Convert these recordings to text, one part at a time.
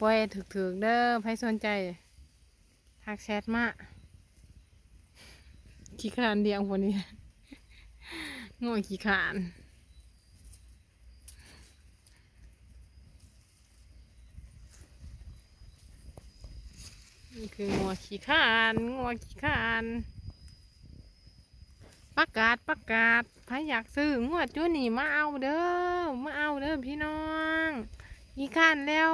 ปล่อยถึกๆเด้อใครสนใจทักแชทมาขี้ขานเดียงคนนี้ง่ขี้ขานนี่คืองัวขี้ขานงัวขี้ขานประกาศประกาศใครอยากซื้องัวจุนี่มาเอาเด้อมาเอาเด้อพี่น้อง ขี้ขานแล้ว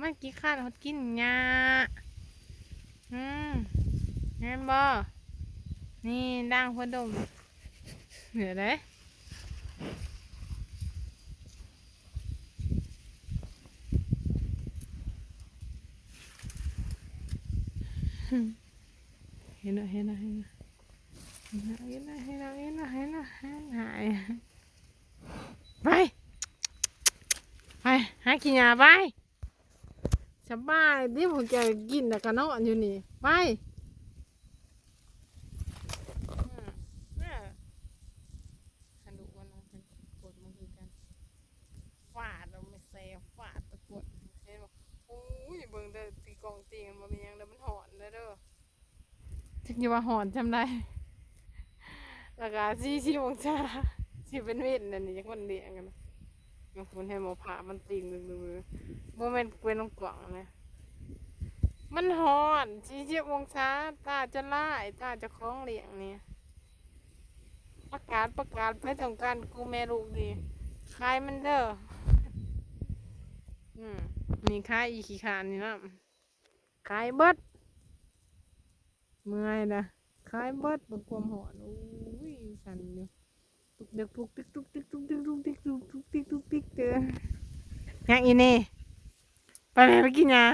มันขี้ขานเขากินหญ้าอืมเห็นบ่นี่ดังพอดมเหนือได้เห็นแล้วเห็นแล้วเห็นแล้วเห็นแล้วเห็นแล้วเห็นแล้วเห็นแล้วเห็นแล้ว กินยาไปสบายดิผมจะกินแต่กันนอนอยู่นี่ไปกองเตียงมัเป็นยังแล้วมันหอนแล้วเด้อถึงจะว่าหอนจำได้ราคาสี่สิบองชาสิเป็นเวทนั่นนี่ยังคนเดียงกัน มันคุณให้หมอผ่ามันติงดึงดึงโมเมนต์เป็นลงกล่องนะมันหอนชี้เชียวงศาตาจะไล่ตาจะคล้องเลี้ยงเนี่ยประกาศประกาศไม่ต้องการกูแม่ลูกดีขายมันเด้ออืมนี่ขายอีขี้ขานนี่นะขายเบิดเมื่อยนะขายเบิดบนความหอนอุ้ยสั่นอยู่ ตุกเด็กตุกติ๊กตุกติ๊กตุกติ๊กตุกติ๊กตุกตุกติ๊กตุกติ๊กเด้อยังอีนี่ไปไหนไปกินยา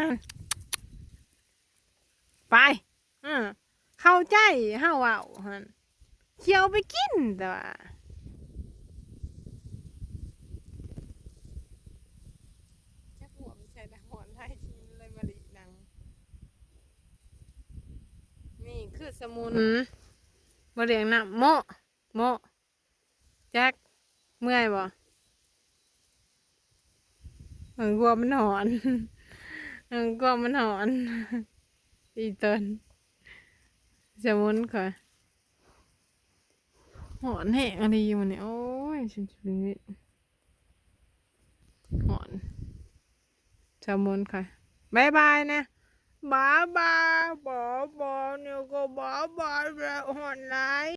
ไปอืมเข้าใจเฮาเว้าหั่นเขียวไปกินแต่ว่าจักหัวมันใส่แต่หอนไทยทีมันเลยมาลีนังนี่คือสมุนบ่เรียงน้ำโมะโมะ แจ็คเมื่อยบ่เอังกลัวมันหอนเอังกลัวมันหอนอีตนสมุนค่ะหอนแห้งอะไรอยู่เนี่ยโอ้ยฉันจะเป็นหอนสมุนค่ะบายบายนะบายบายบายบาเนี่ยก็บายบาแล้วหอนไหน